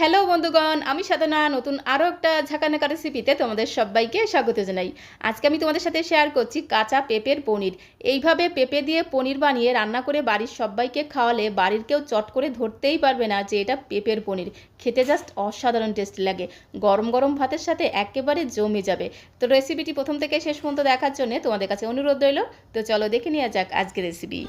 Hello বন্ধুগণ, আমি সাধনা, নতুন আরও একটা ঝাঁকানাকা রেসিপিতে তোমাদের সবাইকে স্বাগত জানাই। আজকে আমি তোমাদের সাথে শেয়ার করছি কাঁচা পেঁপের পনির। এইভাবে পেঁপে দিয়ে পনির বানিয়ে রান্না করে বাড়ির সবাইকে খাওয়ালে বাড়ির কেউ চট করে ধরতেই পারবে না যে এটা পেঁপের পনির। খেতে জাস্ট অসাধারণ টেস্ট লাগে। গরম গরম ভাতের সাথে একেবারে জমে যাবে। তো রেসিপিটি প্রথম থেকে শেষ পর্যন্ত দেখার জন্য তোমাদের কাছে অনুরোধ রইল। তো চলো দেখে নেওয়া যাক আজকের রেসিপি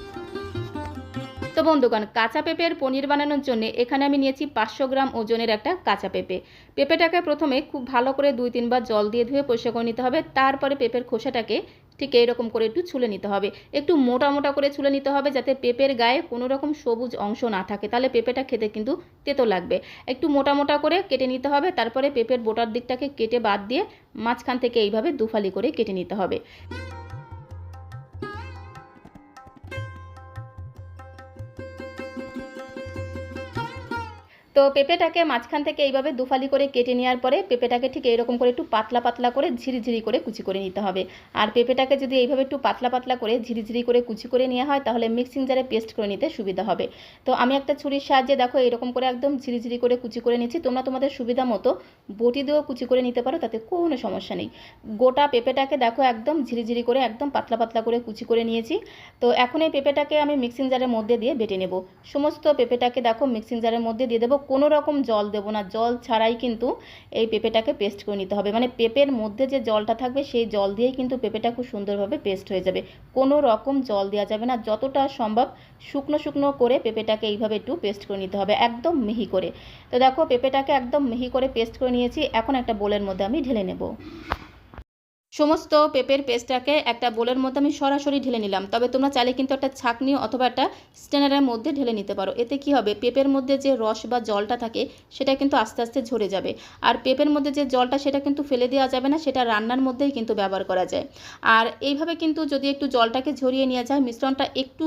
তো বন্ধুগণ, কাঁচা পেঁপের পনির বানানোর জন্য এখানে আমি নিয়েছি পাঁচশো গ্রাম ওজনের একটা কাঁচা পেঁপে। পেঁপেটাকে প্রথমে খুব ভালো করে দুই তিনবার জল দিয়ে ধুয়ে পরিষ্কার করে নিতে হবে। তারপরে পেঁপের খোসাটাকে ঠিক এইরকম করে একটু ছুলে নিতে হবে। একটু মোটা মোটা করে ছুলে নিতে হবে যাতে পেঁপের গায়ে কোনো রকম সবুজ অংশ না থাকে। তাহলে পেঁপেটা খেতে কিন্তু তেতো লাগবে। একটু মোটা মোটা করে কেটে নিতে হবে। তারপরে পেঁপের বোটার দিকটাকে কেটে বাদ দিয়ে মাঝখান থেকে এইভাবে দুফালি করে কেটে নিতে হবে। তো পেঁপেটাকে মাঝখান থেকে এইভাবে দুফালি করে কেটে নেওয়ার পরে পেঁপেটাকে ঠিক এইরকম করে একটু পাতলা পাতলা করে ঝিরিঝিরি করে কুচি করে নিতে হবে। আর পেঁপেটাকে যদি এইভাবে একটু পাতলা পাতলা করে ঝিরিঝিরি করে কুচি করে নেওয়া হয়, তাহলে মিক্সিং জারে পেস্ট করে নিতে সুবিধা হবে। তো আমি একটা ছুরির সাহায্যে দেখো এরকম করে একদম ঝিরিঝিরি করে কুচি করে নিচ্ছি। তোমরা তোমাদের সুবিধা মতো বটি দিয়েও কুচি করে নিতে পারো, তাতে কোনো সমস্যা নেই। গোটা পেঁপেটাকে দেখো একদম ঝিরিঝিরি করে একদম পাতলা পাতলা করে কুচি করে নিয়েছি। তো এখন এই পেঁপেটাকে আমি মিক্সিং জারের মধ্যে দিয়ে বেটে নেব। সমস্ত পেঁপেটাকে দেখো মিক্সিং জারের মধ্যে দিয়ে দেবো। কোনো রকম জল দেবো না। জল ছাড়াই কিন্তু এই পেঁপেটাকে পেস্ট করে নিতে হবে। মানে পেঁপের মধ্যে যে জলটা থাকবে, সেই জল দিয়েই কিন্তু পেঁপেটা খুব সুন্দরভাবে পেস্ট হয়ে যাবে। কোনো রকম জল দেওয়া যাবে না। যতটা সম্ভব শুকনো শুকনো করে পেঁপেটাকে এইভাবে একটু পেস্ট করে নিতে হবে। একদম মিহি করে। তো দেখো, পেঁপেটাকে একদম মিহি করে পেস্ট করে নিয়েছি। এখন একটা বোলের মধ্যে আমি ঢেলে নেব। সমস্ত পেঁপের পেস্টটাকে একটা বোলের মধ্যে আমি সরাসরি ঢেলে নিলাম। তবে তোমরা চাইলে কিন্তু একটা ছাকনি অথবা একটা স্টেনারের মধ্যে ঢেলে নিতে পারো। এতে কি হবে? পেঁপের মধ্যে যে রস বা জলটা থাকে, সেটা কিন্তু আস্তে আস্তে ঝরে যাবে। আর পেঁপের মধ্যে যে জলটা, সেটা কিন্তু ফেলে দেওয়া যাবে না, সেটা রান্নার মধ্যেই কিন্তু ব্যবহার করা যায়। আর এইভাবে কিন্তু যদি একটু জলটাকে ঝরিয়ে নেওয়া যায়, মিশ্রণটা একটু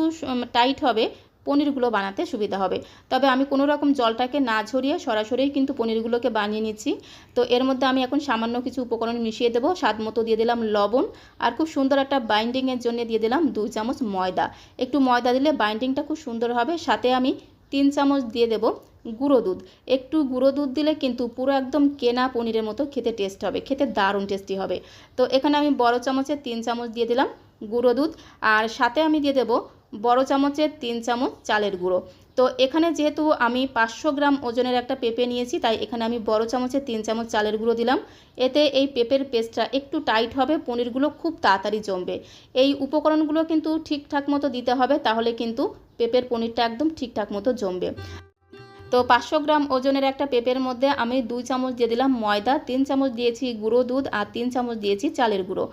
টাইট হবে পনিরগুলো বানাতে সুবিধা হবে। তবে আমি কোনো রকম জলটাকে না ঝরিয়ে সরাসরি কিন্তু পনিরগুলোকে বানিয়ে নিচ্ছি। তো এর মধ্যে আমি এখন সামান্য কিছু উপকরণ মিশিয়ে দেবো। স্বাদ মতো দিয়ে দিলাম লবণ আর খুব সুন্দর একটা বাইন্ডিংয়ের জন্য দিয়ে দিলাম দুই চামচ ময়দা। একটু ময়দা দিলে বাইন্ডিংটা খুব সুন্দর হবে। সাথে আমি তিন চামচ দিয়ে দেবো গুঁড়ো দুধ। একটু গুঁড়ো দুধ দিলে কিন্তু পুরো একদম কেনা পনিরের মতো খেতে টেস্ট হবে, খেতে দারুণ টেস্টি হবে। তো এখানে আমি বড় চামচের তিন চামচ দিয়ে দিলাম গুঁড়ো দুধ। আর সাথে আমি দিয়ে দেবো বড় চামচের তিন চামচ চালের গুঁড়ো। তো এখানে যেহেতু আমি পাঁচশো গ্রাম ওজনের একটা পেঁপে নিয়েছি, তাই এখানে আমি বড় চামচের তিন চামচ চালের গুঁড়ো দিলাম। এতে এই পেঁপের পেস্টটা একটু টাইট হবে, পনিরগুলো খুব তাড়াতাড়ি জমবে। এই উপকরণগুলো কিন্তু ঠিকঠাক মতো দিতে হবে, তাহলে কিন্তু পেঁপের পনিরটা একদম ঠিকঠাক মতো জমবে। তো পাঁচশো গ্রাম ওজনের একটা পেঁপের মধ্যে আমি দুই চামচ দিয়ে দিলাম ময়দা, তিন চামচ দিয়েছি গুঁড়ো দুধ আর তিন চামচ দিয়েছি চালের গুঁড়ো।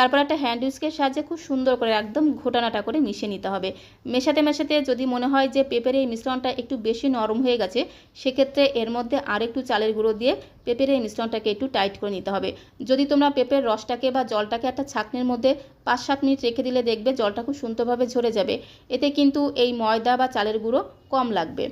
তারপর একটা হ্যান্ড উইস্কের সাহায্যে খুব সুন্দর করে একদম ঘোটানাটা করে মিশিয়ে নিতে হবে। মেশাতে মেশাতে যদি মনে হয় যে পেঁপের এই মিশ্রণটা একটু বেশি নরম হয়ে গেছে, সেক্ষেত্রে এর মধ্যে আর একটু চালের গুঁড়ো দিয়ে পেঁপের এই মিশ্রণটাকে একটু টাইট করে নিতে হবে। যদি তোমরা পেঁপের রসটাকে বা জলটাকে একটা ছাঁকনির মধ্যে পাঁচ সাত মিনিট রেখে দিলে দেখবে জলটা খুব সুন্দরভাবে ঝরে যাবে। এতে কিন্তু এই ময়দা বা চালের গুঁড়ো কম লাগবে।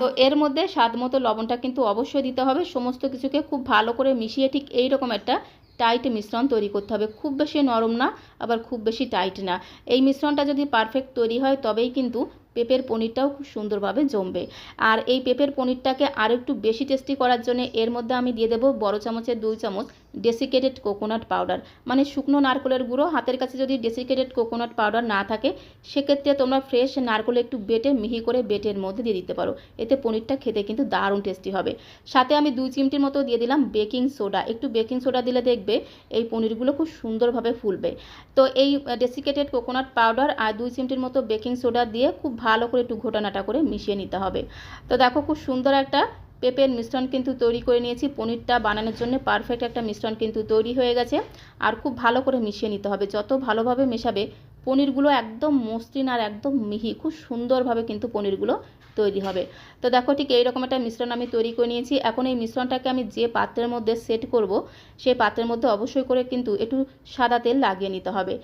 তো এর মধ্যে স্বাদ মতো লবণটা কিন্তু অবশ্যই দিতে হবে। সমস্ত কিছুকে খুব ভালো করে মিশিয়ে ঠিক এই রকম একটা টাইট মিশ্রণ তৈরি করতে হবে। খুব বেশি নরম না, আবার খুব বেশি টাইট না। এই মিশ্রণটা যদি পারফেক্ট তৈরি হয়, তবেই কিন্তু পেঁপের পনিরটাও খুব সুন্দরভাবে জমবে। আর এই পেঁপের পনিরটাকে আরও একটু বেশি টেস্টি করার জন্য এর মধ্যে আমি দিয়ে দেবো বড় চামচের দুই চামচ ডেসিকেটেড কোকোনাট পাউডার মানে শুকনো নারকেলের গুঁড়ো হাতের কাছে যদি ডেসিকেটেড কোকোনাট পাউডার না থাকে, সেক্ষেত্রে তোমরা ফ্রেশ নারকেল একটু বেটে মিহি করে বেটের মধ্যে দিয়ে দিতে পারো। এতে পনিরটা খেতে কিন্তু দারুণ টেস্টি হবে। সাথে আমি দুই চিমটির মতো দিয়ে দিলাম বেকিং সোডা একটু বেকিং সোডা দিলে দেখবে এই পনিরগুলো খুব সুন্দরভাবে ফুলবে। তো এই ডেসিকেটেড কোকোনাট পাউডার আর দুই চিমটির মতো বেকিং সোডা দিয়ে খুব ভালো করে একটু ঘোটানাটা করে মিশিয়ে নিতে হবে। তো দেখো খুব সুন্দর একটা পেঁপের মিশ্রণ কিন্তু তৈরি করে নিয়েছি। পনিরটা বানানোর জন্য পারফেক্ট একটা মিশ্রণ কিন্তু তৈরি হয়ে গেছে। আর খুব ভালো করে মিশিয়ে নিতে হবে। যত ভালোভাবে মেশাবে, পনিরগুলো একদম মসৃণ আর একদম মিহি, খুব সুন্দরভাবে কিন্তু পনিরগুলো তৈরি হবে। তো দেখো ঠিক এইরকম একটা মিশ্রণ আমি তৈরি করে নিয়েছি। এখন এই মিশ্রণটাকে আমি যে পাত্রের মধ্যে সেট করব সেই পাত্রের মধ্যে অবশ্যই করে কিন্তু একটু সাদা তেল লাগিয়ে নিতে হবে।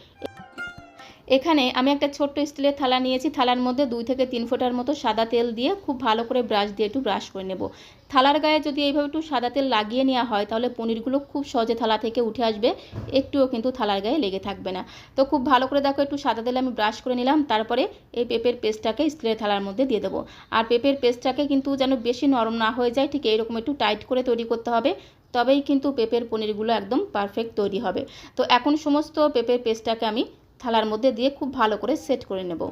এখানে আমি একটা ছোট্ট স্টিলের থালা নিয়েছি। থালার মধ্যে দুই থেকে তিন ফোঁটার মতো সাদা তেল দিয়ে খুব ভালো করে ব্রাশ দিয়ে একটু ব্রাশ করে নেব। থালার গায়ে যদি এইভাবে একটু সাদা তেল লাগিয়ে নেওয়া হয়, তাহলে পনিরগুলো খুব সহজে থালা থেকে উঠে আসবে। একটুও কিন্তু থালার গায়ে লেগে থাকবে না। তো খুব ভালো করে দেখো, একটু সাদা তেলে আমি ব্রাশ করে নিলাম। তারপরে এই পেঁপের পেস্টটাকে স্টিলের থালার মধ্যে দিয়ে দেবো। আর পেঁপের পেস্টটাকে কিন্তু যেন বেশি নরম না হয়ে যায়, ঠিক এইরকম একটু টাইট করে তৈরি করতে হবে। তবেই কিন্তু পেঁপের পনিরগুলো একদম পারফেক্ট তৈরি হবে। তো এখন সমস্ত পেঁপের পেস্টটাকে আমি থালার মধ্যে দিয়ে খুব ভালো করে সেট করে নেব।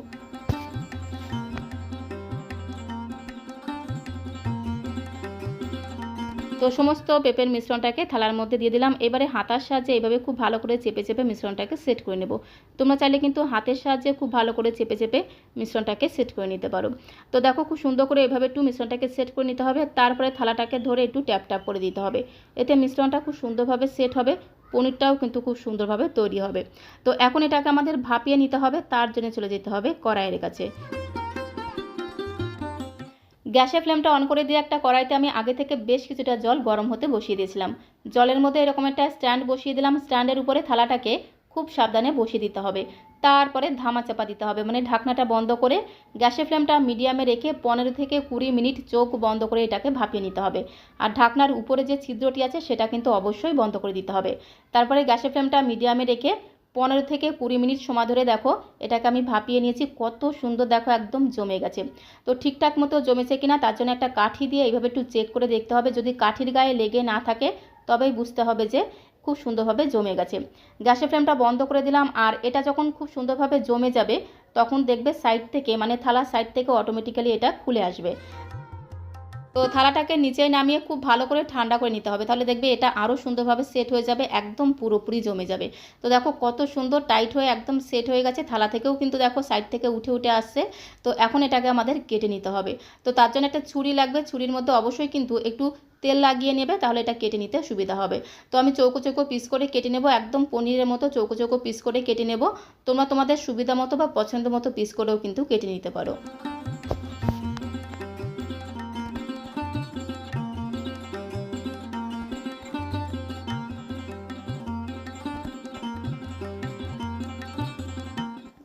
তো সমস্ত পেঁপের মিশ্রণটাকে থালার মধ্যে দিয়ে দিলাম। এবারে হাতার সাহায্যে এভাবে খুব ভালো করে চেপে চেপে মিশ্রণটাকে সেট করে নেব। তোমরা চাইলে কিন্তু হাতের সাহায্যে খুব ভালো করে চেপে চেপে মিশ্রণটাকে সেট করে নিতে পারো। তো দেখো খুব সুন্দর করে এভাবে একটু মিশ্রণটাকে সেট করে নিতে হবে। তারপরে থালাটাকে ধরে একটু ট্যাপ ট্যাপ করে দিতে হবে। এতে মিশ্রণটা খুব সুন্দরভাবে সেট হবে। পনিরটাও কিন্তু খুব সুন্দরভাবে তৈরি হবে। তো এখন এটাকে আমাদের ভাপিয়ে নিতে হবে। তার জন্য চলে যেতে হবে কড়াইয়ের কাছে। গ্যাসের ফ্লেমটা অন করে দিয়ে একটা কড়াইতে আমি আগে থেকে বেশ কিছুটা জল গরম হতে বসিয়ে দিয়েছিলাম। জলের মধ্যে এরকম একটা স্ট্যান্ড বসিয়ে দিলাম। স্ট্যান্ডের উপরে থালাটাকে খুব সাবধানে বসিয়ে দিতে হবে। তারপরে ধামা চাপা দিতে হবে মানে ঢাকনাটা বন্ধ করে গ্যাসের ফ্লেমটা মিডিয়ামে রেখে পনেরো থেকে কুড়ি মিনিট চোখ বন্ধ করে এটাকে ভাপিয়ে নিতে হবে। আর ঢাকনার উপরে যে ছিদ্রটি আছে, সেটা কিন্তু অবশ্যই বন্ধ করে দিতে হবে। তারপরে গ্যাসের ফ্লেমটা মিডিয়ামে রেখে পনেরো থেকে কুড়ি মিনিট সময় ধরে দেখো, এটাকে আমি ভাপিয়ে নিয়েছি, কত সুন্দর দেখো, একদম জমে গেছে। তো ঠিকঠাক মতো জমেছে কিনা, তার জন্য একটা কাঠি দিয়ে এইভাবে একটু চেক করে দেখতে হবে। যদি কাঠির গায়ে লেগে না থাকে, তবেই বুঝতে হবে যে খুব সুন্দরভাবে জমে গেছে। গ্যাসের ফ্লেমটা বন্ধ করে দিলাম, আর এটা যখন খুব সুন্দরভাবে জমে যাবে, তখন দেখবে সাইড থেকে মানে থালার সাইড থেকে অটোমেটিক্যালি এটা খুলে আসবে। তো থালাটাকে নিচে নামিয়ে খুব ভালো করে ঠান্ডা করে নিতে হবে। তাহলে দেখবে এটা আরও সুন্দরভাবে সেট হয়ে যাবে, একদম পুরোপুরি জমে যাবে। তো দেখো কত সুন্দর টাইট হয়ে একদম সেট হয়ে গেছে, থালা থেকেও কিন্তু দেখো সাইড থেকে উঠে উঠে আসছে। তো এখন এটাকে আমাদের কেটে নিতে হবে। তো তার জন্য একটা ছুরি লাগবে, ছুরির মধ্যে অবশ্যই কিন্তু একটু তেল লাগিয়ে নেবে, তাহলে এটা কেটে নিতে সুবিধা হবে। তো আমি চৌকো চৌকো পিস করে কেটে নেব, একদম পনিরের মতো চৌকো চৌকো পিস করে কেটে নেব। তোমরা তোমাদের সুবিধা মতো বা পছন্দ মতো পিস করেও কিন্তু কেটে নিতে পারো।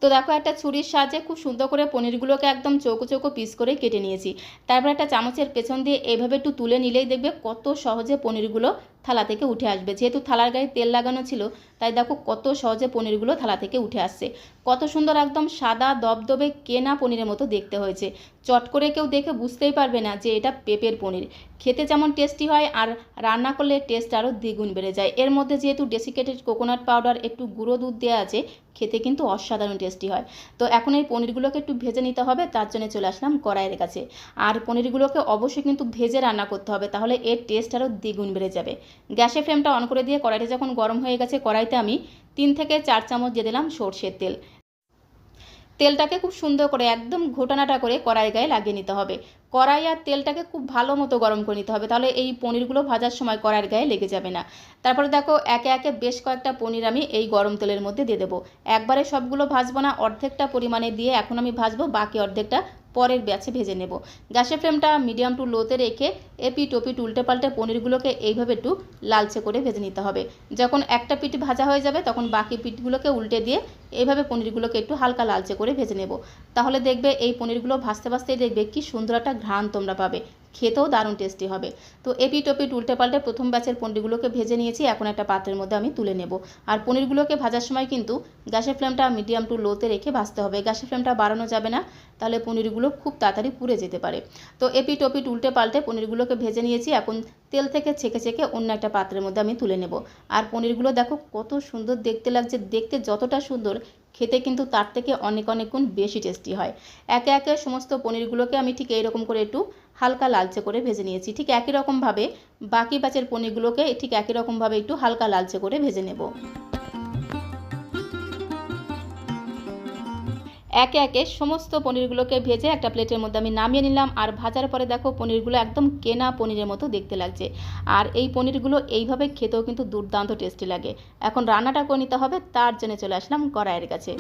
তো দেখো, একটা ছুরির সাহায্যে খুব সুন্দর করে পনিরগুলোকে একদম চৌকো চৌকো পিস করে কেটে নিয়েছি। তারপর একটা চামচের পেছন দিয়ে এভাবে একটু তুলে নিলেই দেখবে কত সহজে পনিরগুলো থালা থেকে উঠে আসবে। যেহেতু থালার গায়ে তেল লাগানো ছিল তাই দেখো কত সহজে পনিরগুলো থালা থেকে উঠে আসছে। কত সুন্দর একদম সাদা দবদবে কেনা পনিরের মতো দেখতে হয়েছে। চট করে কেউ দেখে বুঝতেই পারবে না যে এটা পেঁপের পনির। খেতে যেমন টেস্টি হয় আর রান্না করলে টেস্ট আরও দ্বিগুণ বেড়ে যায়। এর মধ্যে যেহেতু ডেসিকেটেড কোকোনাট পাউডার একটু গুঁড়ো দুধ দেওয়া আছে, খেতে কিন্তু অসাধারণ টেস্টি হয়। তো এখন এই পনিরগুলোকে একটু ভেজে নিতে হবে, তার জন্য চলে আসলাম কড়াইয়ের কাছে। আর পনিরগুলোকে অবশ্যই কিন্তু ভেজে রান্না করতে হবে, তাহলে এর টেস্ট আরও দ্বিগুণ বেড়ে যাবে। গ্যাসের ফ্লেমটা অন করে দিয়ে কড়াইটা যখন গরম হয়ে গেছে, কড়াইতে আমি তিন থেকে চার চামচ দিয়ে দিলাম সর্ষের তেল। তেলটাকে খুব সুন্দর করে একদম ঘোটানাটা করে কড়াই গায়ে লাগিয়ে নিতে হবে। কড়াই আর তেলটাকে খুব ভালো মতো গরম করে নিতে হবে, তাহলে এই পনিরগুলো ভাজার সময় কড়াইয়ের গায়ে লেগে যাবে না। তারপরে দেখো, একে একে বেশ কয়েকটা পনির আমি এই গরম তেলের মধ্যে দিয়ে দেবো। একবারে সবগুলো ভাজবো না, অর্ধেকটা পরিমাণে দিয়ে এখন আমি ভাজবো, বাকি অর্ধেকটা পরের ব্যাচে ভেজে নেব। গ্যাসের ফ্লেমটা মিডিয়াম টু লোতে রেখে এপি ওপিট উল্টে পাল্টে পনিরগুলোকে এইভাবে একটু লালচে করে ভেজে নিতে হবে। যখন একটা পিঠ ভাজা হয়ে যাবে, তখন বাকি পিঠগুলোকে উল্টে দিয়ে এইভাবে পনিরগুলোকে একটু হালকা লালচে করে ভেজে নেব। তাহলে দেখবে এই পনিরগুলো ভাজতে ভাজতেই দেখবে কি সুন্দর একটা ঘ্রাণ তোমরা পাবে। খেতেও দারুণ টেস্টি হবে। তো এপি টপি উল্টে পাল্টে প্রথম ব্যাচের পনিরগুলোকে ভেজে নিয়েছি, এখন একটা পাত্রের মধ্যে আমি তুলে নেব। আর পনিরগুলোকে ভাজার সময় কিন্তু গ্যাসের ফ্লেমটা মিডিয়াম টু লোতে রেখে ভাজতে হবে। গ্যাসের ফ্লেমটা বাড়ানো যাবে না, তাহলে পনিরগুলো খুব তাড়াতাড়ি পুড়ে যেতে পারে। তো এপি টপি উল্টে পাল্টে পনিরগুলোকে ভেজে নিয়েছি, এখন তেল থেকে ছেঁকে ছেঁকে অন্য একটা পাত্রের মধ্যে আমি তুলে নেব। আর পনিরগুলো দেখো কত সুন্দর দেখতে লাগছে, দেখতে যতটা সুন্দর, খেতে কিন্তু তার থেকে অনেক অনেক গুণ বেশি টেস্টি হয়। একে একে সমস্ত পনিরগুলোকে আমি ঠিক এইরকম করে একটু হালকা লালচে করে ভেজে নিয়েছি। ঠিক একই রকমভাবে বাকি ব্যাচের পনিরগুলোকে ঠিক একই রকমভাবে একটু হালকা লালচে করে ভেজে নেব। একে একে সমস্ত পনিরগুলোকে ভেজে একটা প্লেটের মধ্যে আমি নামিয়ে নিলাম। আর ভাজার পরে দেখো পনিরগুলো একদম কেনা পনিরের মতো দেখতে লাগছে। আর এই পনিরগুলো এইভাবে খেতেও কিন্তু দুর্দান্ত টেস্টি লাগে। এখন রান্নাটা করে নিতে হবে, তার জন্য চলে আসলাম কড়াইয়ের কাছে।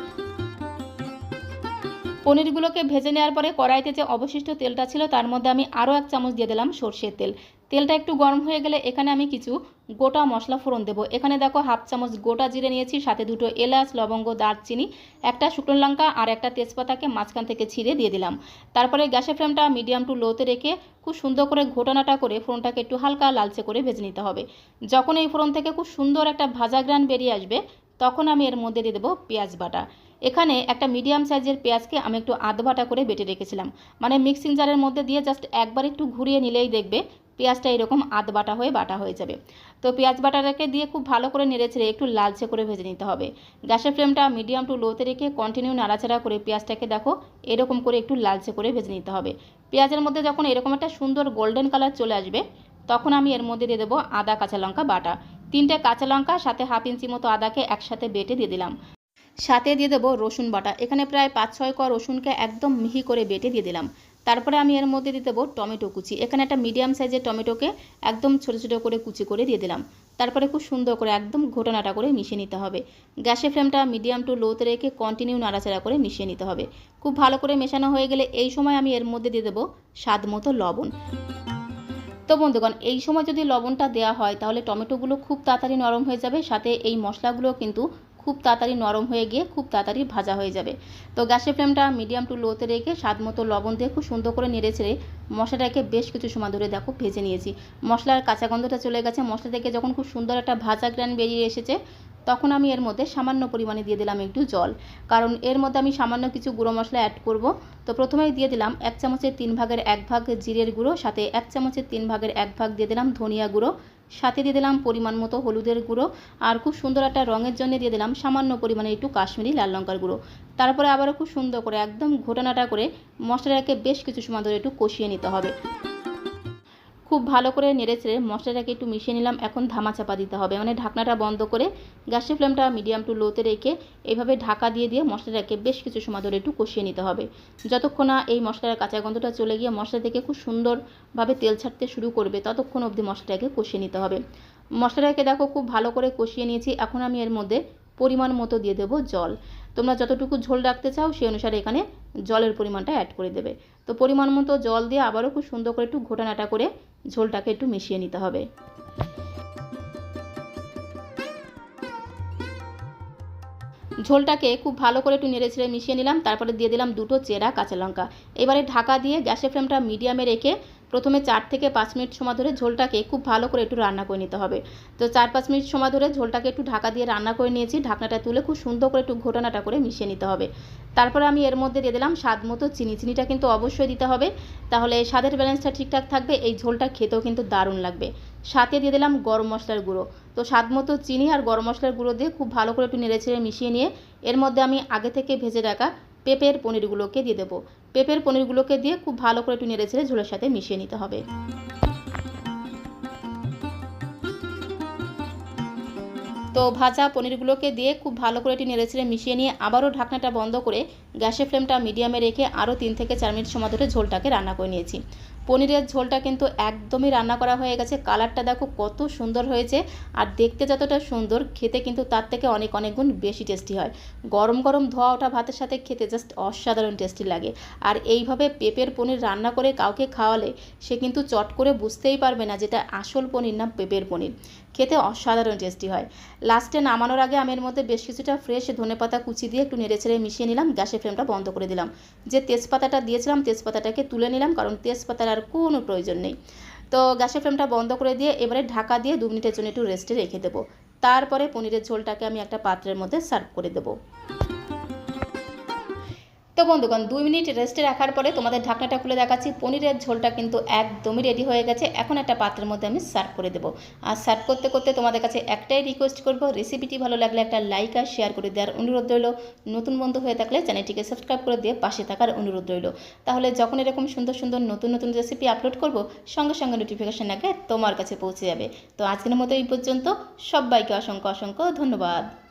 পনিরগুলোকে ভেজে নেওয়ার পরে কড়াইতে যে অবশিষ্ট তেলটা ছিল তার মধ্যে আমি আরও এক চামচ দিয়ে দিলাম সর্ষের তেল। তেলটা একটু গরম হয়ে গেলে এখানে আমি কিছু গোটা মশলা ফোড়ন দেবো। এখানে দেখো হাফ চামচ গোটা জিরে নিয়েছি, সাথে দুটো এলাচ, লবঙ্গ, দারচিনি, একটা শুকনো লঙ্কা আর একটা তেজপাতাকে মাঝখান থেকে ছিঁড়ে দিয়ে দিলাম। তারপরে গ্যাসের ফ্লেমটা মিডিয়াম টু লোতে রেখে খুব সুন্দর করে ঘোটানাটা করে ফোড়নটাকে একটু হালকা লালচে করে ভেজে নিতে হবে। যখন এই ফোড়ন থেকে খুব সুন্দর একটা ভাজা গ্রান বেরিয়ে আসবে, তখন আমি এর মধ্যে দিয়ে দেবো পেঁয়াজ বাটা। এখানে একটা মিডিয়াম সাইজের পেঁয়াজকে আমি একটু আধ বাটা করে বেটে রেখেছিলাম। মানে মিক্সিং জারের মধ্যে দিয়ে জাস্ট একবার একটু ঘুরিয়ে নিলেই দেখবে পেঁয়াজটা এরকম আধ বাটা হয়ে বাটা হয়ে যাবে। তো পেঁয়াজ বাটাটাকে দিয়ে খুব ভালো করে নেড়ে ছেড়ে একটু লালচে করে ভেজে নিতে হবে। গ্যাসের ফ্লেমটা মিডিয়াম টু লোতে রেখে কন্টিনিউ নাড়াচাড়া করে পেঁয়াজটাকে দেখো এরকম করে একটু লালচে করে ভেজে নিতে হবে। পেঁয়াজের মধ্যে যখন এরকম একটা সুন্দর গোল্ডেন কালার চলে আসবে, তখন আমি এর মধ্যে দিয়ে দেবো আদা, কাঁচা লঙ্কা বাটা। তিনটে কাঁচা লঙ্কা, সাথে হাফ ইঞ্চি মতো আদাকে একসাথে বেটে দিয়ে দিলাম। সাথে দিয়ে দেবো রসুন বাটা। এখানে প্রায় পাঁচ ছয় ক রসুনকে একদম মিহি করে বেটে দিয়ে দিলাম। তারপরে আমি এর মধ্যে দিয়ে দেবো টমেটো কুচি। এখানে একটা মিডিয়াম সাইজের টমেটোকে একদম ছোটো ছোটো করে কুচি করে দিয়ে দিলাম। তারপরে খুব সুন্দর করে একদম ঘোটানাটা করে মিশিয়ে নিতে হবে। গ্যাসের ফ্লেমটা মিডিয়াম টু লোতে রেখে কন্টিনিউ নাড়াচাড়া করে মিশিয়ে নিতে হবে। খুব ভালো করে মেশানো হয়ে গেলে এই সময় আমি এর মধ্যে দিয়ে দেবো স্বাদ মতো লবণ। তো বন্ধুগণ, এই সময় যদি লবণটা দেওয়া হয়, তাহলে টমেটোগুলো খুব তাড়াতাড়ি নরম হয়ে যাবে। সাথে এই মশলাগুলো কিন্তু খুব তাড়াতাড়ি নরম হয়ে গিয়ে খুব তাড়াতাড়ি ভাজা হয়ে যাবে। তো গ্যাসের ফ্লেমটা মিডিয়াম টু লোতে রেখে স্বাদ মতো লবণ দিয়ে খুব সুন্দর করে নেড়ে ছেড়ে মশলাটাকে বেশ কিছু সময় ধরে দেখো ভেজে নিয়েছি। মশলার কাঁচা গন্ধটা চলে গেছে। মশলা থেকে যখন খুব সুন্দর একটা ভাজা গ্রান বেরিয়ে এসেছে, তখন আমি এর মধ্যে সামান্য পরিমাণে দিয়ে দিলাম একটু জল। কারণ এর মধ্যে আমি সামান্য কিছু গুঁড়ো মশলা অ্যাড করব। তো প্রথমেই দিয়ে দিলাম এক চামচের তিন ভাগের এক ভাগ জিরের গুঁড়ো, সাথে এক চামচের তিন ভাগের এক ভাগ দিয়ে দিলাম ধনিয়া গুঁড়ো। সাথে দিয়ে দিলাম পরিমাণ মতো হলুদের গুঁড়ো, আর খুব সুন্দর একটা রঙের জন্য দিয়ে দিলাম সামান্য পরিমাণে একটু কাশ্মীরি লাল লঙ্কার গুঁড়ো। তারপরে আবারও খুব সুন্দর করে একদম ঘোটানাটা করে মশলাটাকে বেশ কিছু সময় ধরে একটু কষিয়ে নিতে হবে। খুব ভালো করে নেড়ে চেড়ে মশলাটাকে একটু মিশিয়ে নিলাম। এখন ধামা চাপা দিতে হবে। মানে ঢাকনাটা বন্ধ করে গ্যাসের ফ্লেমটা মিডিয়াম টু লোতে রেখে এভাবে ঢাকা দিয়ে দিয়ে মশলাটাকে বেশ কিছু সময় ধরে একটু কষিয়ে নিতে হবে। যতক্ষণ না এই মশলার কাঁচা গন্ধটা চলে গিয়ে মশলা থেকে খুব সুন্দরভাবে তেল ছাড়তে শুরু করবে, ততক্ষণ অবধি মশলাটাকে কষিয়ে নিতে হবে। মশলাটাকে দেখো খুব ভালো করে কষিয়ে নিয়েছি। এখন আমি এর মধ্যে পরিমাণ মতো দিয়ে দেবো জল। তোমরা যতটুকু ঝোল রাখতে চাও সেই অনুসারে এখানে জলের পরিমাণটা অ্যাড করে দেবে। তো পরিমাণ মতো জল দিয়ে আবারও খুব সুন্দর করে একটু ঘোটানাটা করে ঝোলটাকে একটু মিশিয়ে নিতে হবে। ঝোলটাকে খুব ভালো করে একটু নেড়ে ছেড়ে মিশিয়ে নিলাম, তারপরে দিয়ে দিলাম দুটো চেরা কাঁচা লঙ্কা। এবারে ঢাকা দিয়ে গ্যাসের ফ্লেমটা মিডিয়ামে রেখে প্রথমে চার থেকে পাঁচ মিনিট সময় ধরে ঝোলটাকে খুব ভালো করে একটু রান্না করে নিতে হবে। তো চার পাঁচ মিনিট সময় ধরে ঝোলটাকে একটু ঢাকা দিয়ে রান্না করে নিয়েছি। ঢাকনাটা তুলে খুব সুন্দর করে একটু ঘোটানাটা করে মিশিয়ে নিতে হবে। তারপরে আমি এর মধ্যে দিয়ে দিলাম স্বাদ মতো চিনি। চিনিটা কিন্তু অবশ্যই দিতে হবে। তাহলে স্বাদের ব্যালেন্সটা ঠিকঠাক থাকবে, এই ঝোলটা খেতেও কিন্তু দারুণ লাগবে। সাথে দিয়ে দিলাম গরম মশলার গুঁড়ো। তো স্বাদ মতো চিনি আর গরম মশলার গুঁড়ো দিয়ে খুব ভালো করে একটু নেড়ে ছেড়ে মিশিয়ে নিয়ে এর মধ্যে আমি আগে থেকে ভেজে রাখা পেঁপের পনিরগুলোকে দিয়ে দেবো। পেঁপের পনিরগুলোকে দিয়ে খুব ভালো করে একটু নেড়ে ছেড়ে ঝোলের সাথে মিশিয়ে নিতে হবে। তো ভাজা পনিরগুলোকে দিয়ে খুব ভালো করে একটু নেড়ে ছেড়ে মিশিয়ে নিয়ে আবারও ঢাকনাটা বন্ধ করে গ্যাসের ফ্লেমটা মিডিয়ামে রেখে আরও তিন থেকে চার মিনিট সময় ধরে ঝোলটাকে রান্না করে নিয়েছি। পনিরের ঝোলটা কিন্তু একদমই রান্না করা হয়ে গেছে। কালারটা দেখো কত সুন্দর হয়েছে। আর দেখতে যতটা সুন্দর, খেতে কিন্তু তার থেকে অনেক অনেক গুণ বেশি টেস্টি হয়। গরম গরম ধোয়া ওঠা ভাতের সাথে খেতে জাস্ট অসাধারণ টেস্টি লাগে। আর এইভাবে পেঁপের পনির রান্না করে কাউকে খাওয়ালে সে কিন্তু চট করে বুঝতেই পারবে না যেটা আসল পনির না পেঁপের পনির। খেতে অসাধারণ টেস্টি হয়। লাস্টে নামানোর আগে আমি এর মধ্যে বেশ কিছুটা ফ্রেশ ধনেপাতা কুচি দিয়ে একটু নেড়ে ছেড়ে মিশিয়ে নিলাম। গ্যাসের ফ্লেমটা বন্ধ করে দিলাম। যে তেজপাতাটা দিয়েছিলাম, তেজপাতাটাকে তুলে নিলাম। কারণ তেজপাতার আর কোনো প্রয়োজন নেই। তো গ্যাসের ফ্লেমটা বন্ধ করে দিয়ে এবারে ঢাকা দিয়ে দু মিনিটের জন্য একটু রেস্টে রেখে দেবো। তারপরে পনিরের ঝোলটাকে আমি একটা পাত্রের মধ্যে সার্ভ করে দেবো। তো বন্ধুগণ, দুই মিনিট রেস্টে রাখার পরে তোমাদের ঢাকনাটা খুলে দেখাচ্ছি। পনিরের ঝোলটা কিন্তু একদমই রেডি হয়ে গেছে। এখন একটা পাত্রের মধ্যে আমি সার্ভ করে দেবো। আর সার্ভ করতে করতে তোমাদের কাছে একটাই রিকোয়েস্ট করব রেসিপিটি ভালো লাগলে একটা লাইক আর শেয়ার করে দেওয়ার অনুরোধ রইল। নতুন বন্ধু হয়ে থাকলে চ্যানেলটিকে সাবস্ক্রাইব করে দিয়ে পাশে থাকার অনুরোধ রইল। তাহলে যখন এরকম সুন্দর সুন্দর নতুন নতুন রেসিপি আপলোড করব, সঙ্গে সঙ্গে নোটিফিকেশান আগে তোমার কাছে পৌঁছে যাবে। তো আজকের মতো এই পর্যন্ত। সবাইকে অসংখ্য অসংখ্য ধন্যবাদ।